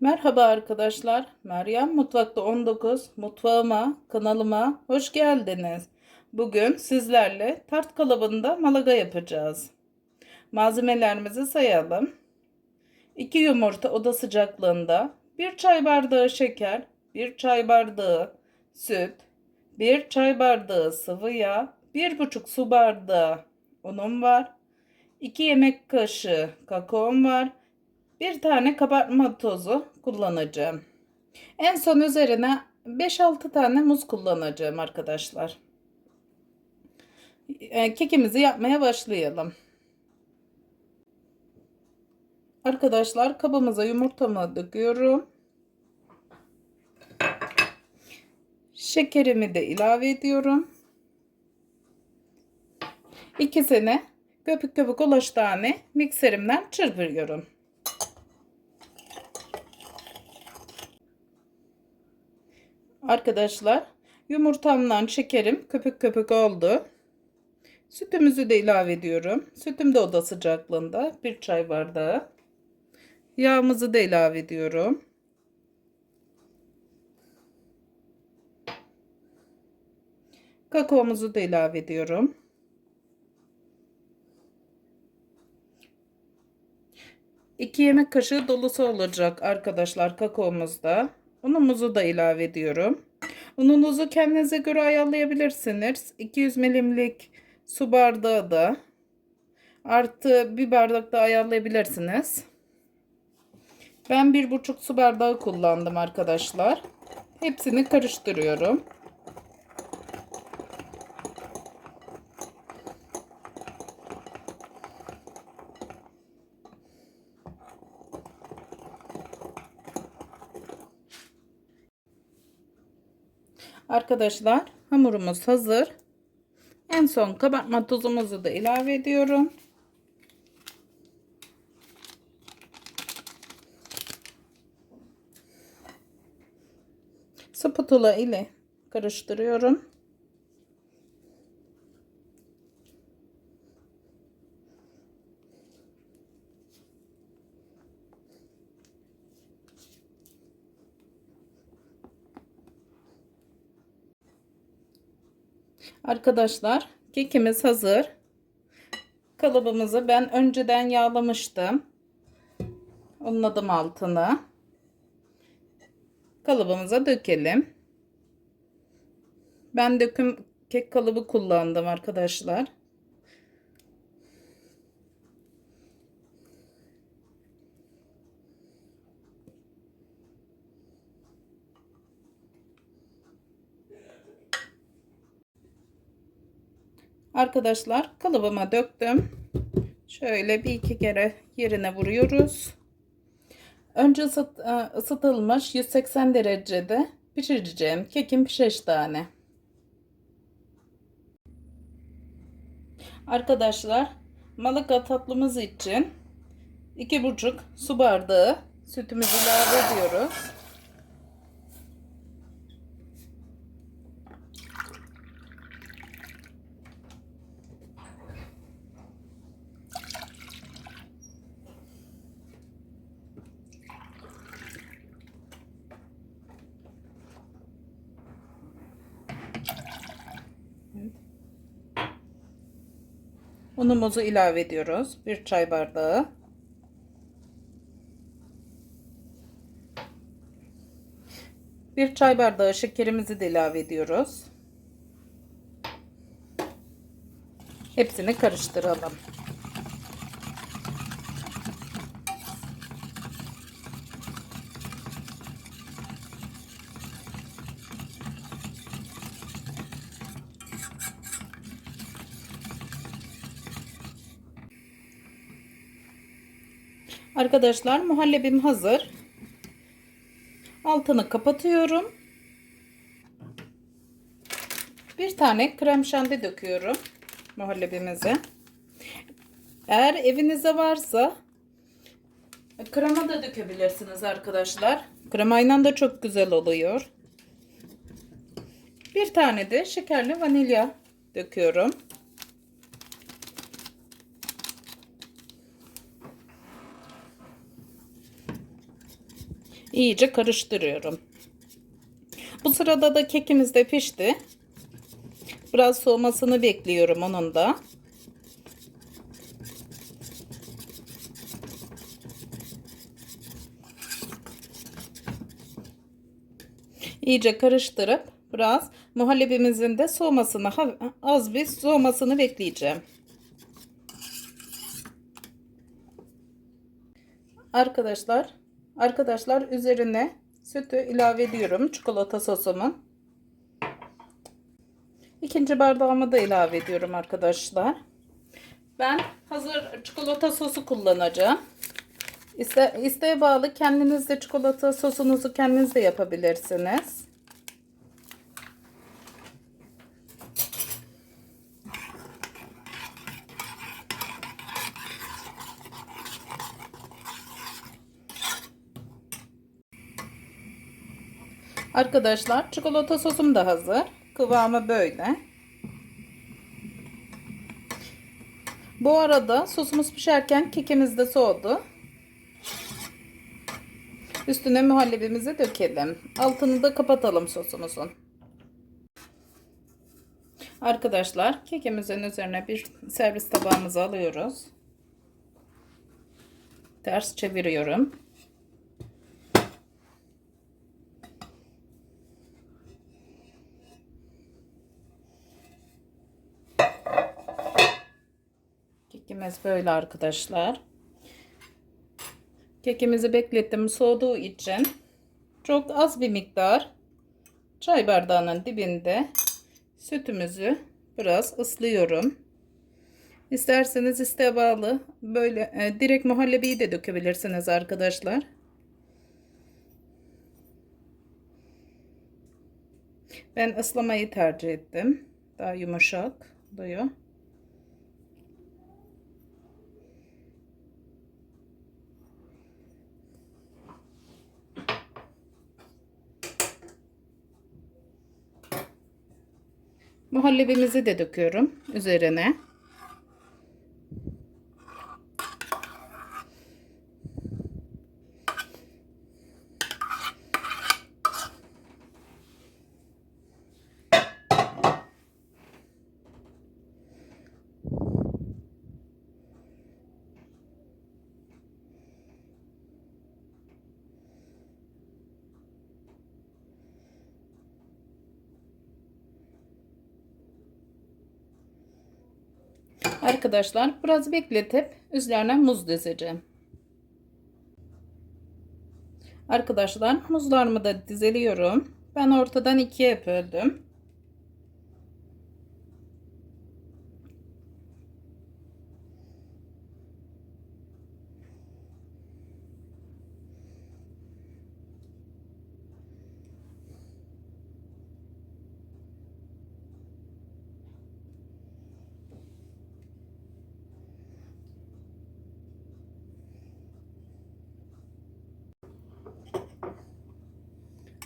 Merhaba arkadaşlar. Meryem Mutfakta 19 mutfağıma, kanalıma hoş geldiniz. Bugün sizlerle tart kalıbında malaga yapacağız. Malzemelerimizi sayalım. 2 yumurta oda sıcaklığında, 1 çay bardağı şeker, 1 çay bardağı süt, 1 çay bardağı sıvı yağ, 1,5 su bardağı unum var. 2 yemek kaşığı kakaom var. Bir tane kabartma tozu kullanacağım. En son üzerine 5-6 tane muz kullanacağım arkadaşlar. Ee, Kekimizi yapmaya başlayalım. Arkadaşlar kabımıza yumurtamı döküyorum. Şekerimi de ilave ediyorum. İkisini köpük köpük ulaş tane mikserimden çırpıyorum. Arkadaşlar yumurtamdan şekerim köpük köpük oldu. Sütümüzü de ilave ediyorum. Sütüm de oda sıcaklığında bir çay bardağı. Yağımızı da ilave ediyorum. Kakaomuzu da ilave ediyorum. İki yemek kaşığı dolusu olacak arkadaşlar kakaomuzda. Unumuzu da ilave ediyorum. Ununuzu kendinize göre ayarlayabilirsiniz. 200 milimlik su bardağı da artı bir bardak da ayarlayabilirsiniz. Ben bir buçuk su bardağı kullandım arkadaşlar. Hepsini karıştırıyorum. Arkadaşlar hamurumuz hazır. En son kabartma tuzumuzu da ilave ediyorum. Spatula ile karıştırıyorum. Arkadaşlar kekimiz hazır. Kalıbımızı ben önceden yağlamıştım. Unladım altını. Kalıbımıza dökelim. Ben döküm kek kalıbı kullandım arkadaşlar. Arkadaşlar kalıbıma döktüm. Şöyle bir iki kere yerine vuruyoruz. Önce ısıt, e, ısıtılmış 180 derecede pişireceğim. Kekim pişeş tane. Arkadaşlar malaka tatlımız için 2,5 su bardağı sütümüzü ilave ediyoruz. Unumuzu ilave ediyoruz. Bir çay bardağı. Bir çay bardağı şekerimizi de ilave ediyoruz. Hepsini karıştıralım. Arkadaşlar muhallebim hazır. Altını kapatıyorum. Bir tane krem şanti döküyorum muhallebimize. Eğer evinizde varsa krema da dökebilirsiniz arkadaşlar. Kremayla da çok güzel oluyor. Bir tane de şekerli vanilya döküyorum. İyice karıştırıyorum. Bu sırada da kekimiz de pişti. Biraz soğumasını bekliyorum onun da. İyice karıştırıp biraz muhallebimizin de soğumasını az bir soğumasını bekleyeceğim. Arkadaşlar, arkadaşlar üzerine sütü ilave ediyorum çikolata sosumu. İkinci bardağımı da ilave ediyorum arkadaşlar. Ben hazır çikolata sosu kullanacağım. İste, isteğe bağlı kendiniz de çikolata sosunuzu kendiniz de yapabilirsiniz. Arkadaşlar çikolata sosum da hazır. Kıvamı böyle. Bu arada sosumuz pişerken kekimiz de soğudu. Üstüne muhallebimizi dökelim. Altını da kapatalım sosumuzun. Arkadaşlar kekimizin üzerine bir servis tabağımızı alıyoruz. Ters çeviriyorum. Kekimiz böyle arkadaşlar. Kekimizi beklettim soğuduğu için çok az bir miktar çay bardağının dibinde sütümüzü biraz ıslıyorum. İsterseniz isteğe bağlı böyle e, direkt muhallebiyi de dökebilirsiniz arkadaşlar. Ben ıslamayı tercih ettim. Daha yumuşak oluyor. Muhallebimizi de döküyorum üzerine. Arkadaşlar biraz bekletip üzerine muz dizeceğim. Arkadaşlar muzlarımı da dizeliyorum. Ben ortadan ikiye böldüm.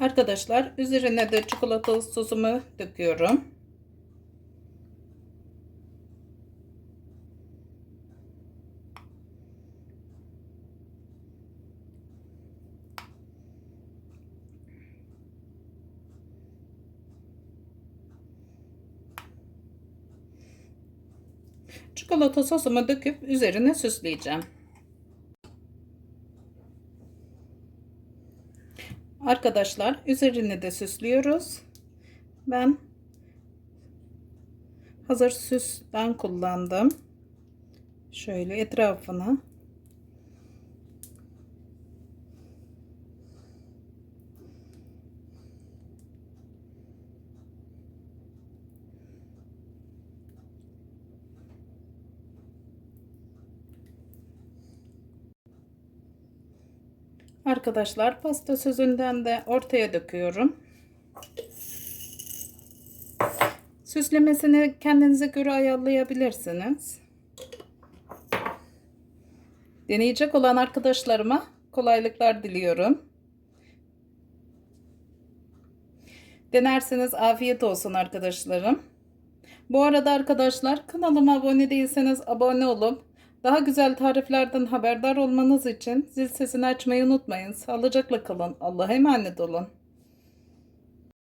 Arkadaşlar üzerine de çikolatalı sosumu döküyorum. Çikolata sosumu döküp üzerine süsleyeceğim. Arkadaşlar üzerine de süslüyoruz. Ben hazır süsten kullandım. Şöyle etrafını Arkadaşlar pasta sözünden de ortaya döküyorum. Süslemesini kendinize göre ayarlayabilirsiniz. Deneyecek olan arkadaşlarıma kolaylıklar diliyorum. Denerseniz afiyet olsun arkadaşlarım. Bu arada arkadaşlar kanalıma abone değilseniz abone olup Daha güzel tariflerden haberdar olmanız için zil sesini açmayı unutmayın. Sağlıcakla kalın. Allah'a emanet olun.